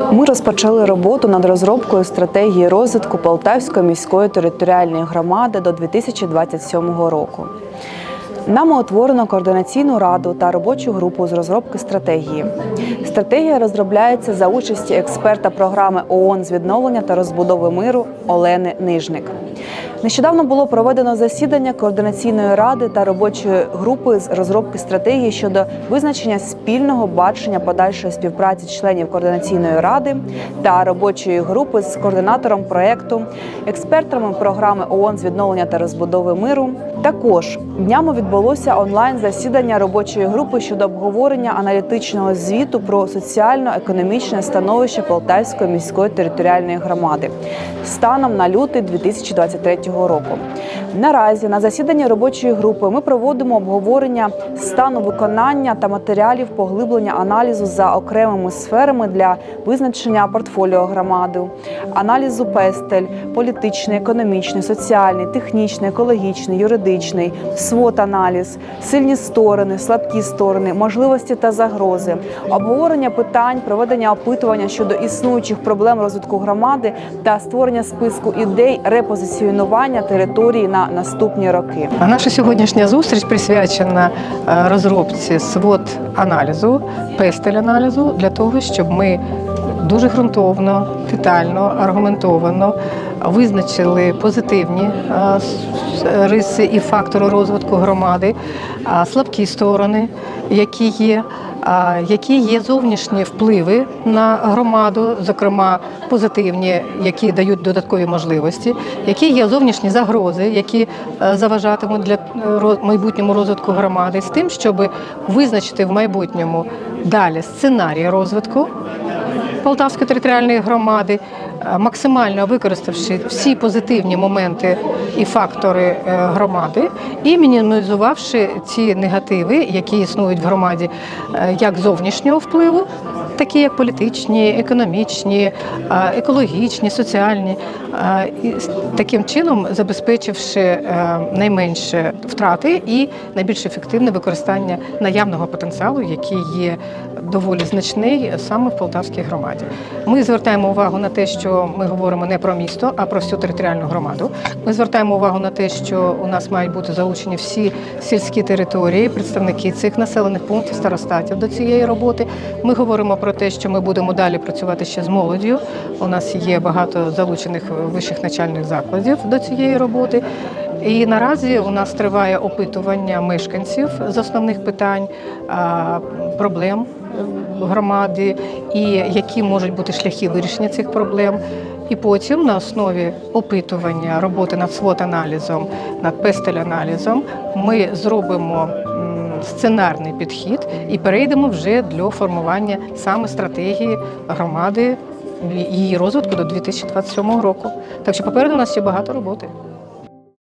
Ми розпочали роботу над розробкою стратегії розвитку Полтавської міської територіальної громади до 2027 року. Нами утворено координаційну раду та робочу групу з розробки стратегії. Стратегія розробляється за участі експерта програми ООН з відновлення та розбудови миру Олени Нижник. Нещодавно було проведено засідання координаційної ради та робочої групи з розробки стратегії щодо визначення спільного бачення подальшої співпраці членів координаційної ради та робочої групи з координатором проекту, експертами програми ООН з відновлення та розбудови миру. Також днями відбулося онлайн засідання робочої групи щодо обговорення аналітичного звіту про соціально-економічне становище Полтавської міської територіальної громади станом на лютий 2023 року. Наразі на засіданні робочої групи ми проводимо обговорення стану виконання та матеріалів поглиблення аналізу за окремими сферами для визначення портфоліо громади, аналізу пестель, політичний, економічний, соціальний, технічний, екологічний, юридичний, свот-аналіз, сильні сторони, слабкі сторони, можливості та загрози, обговорення питань, проведення опитування щодо існуючих проблем розвитку громади та створення списку ідей репозиціонування території на наступні роки. Наша сьогоднішня зустріч присвячена е, розробці свод аналізу, пестель аналізу для того, щоб ми дуже ґрунтовно, детально, аргументовано визначили позитивні е, риси і фактори розвитку громади, слабкі сторони, які є. Які є зовнішні впливи на громаду, зокрема позитивні, які дають додаткові можливості, які є зовнішні загрози, які е, заважатимуть для е, майбутньому розвитку громади, з тим, щоб визначити в майбутньому далі сценарій розвитку Полтавської територіальної громади, максимально використавши всі позитивні моменти і фактори е, громади, і мінімізувавши ці негативи, які існують в громаді, е, як зовнішнього впливу, такі як політичні, економічні, е, екологічні, соціальні, е, і таким чином забезпечивши е, найменше втрати і найбільш ефективне використання наявного потенціалу, який є доволі значний саме в Полтавській громаді. Ми звертаємо увагу на те, що ми говоримо не про місто, а про всю територіальну громаду. Ми звертаємо увагу на те, що у нас мають бути залучені всі сільські території, представники цих населених пунктів, старостатів до цієї роботи. Ми говоримо про те, що ми будемо далі працювати ще з молоддю. У нас є багато залучених вищих начальних закладів до цієї роботи. І наразі у нас триває опитування мешканців з основних питань, проблем громади і які можуть бути шляхи вирішення цих проблем. І потім на основі опитування роботи над свот-аналізом, над пестель-аналізом ми зробимо сценарний підхід і перейдемо вже для формування саме стратегії громади її розвитку до 2027 року. Так що попереду у нас ще багато роботи.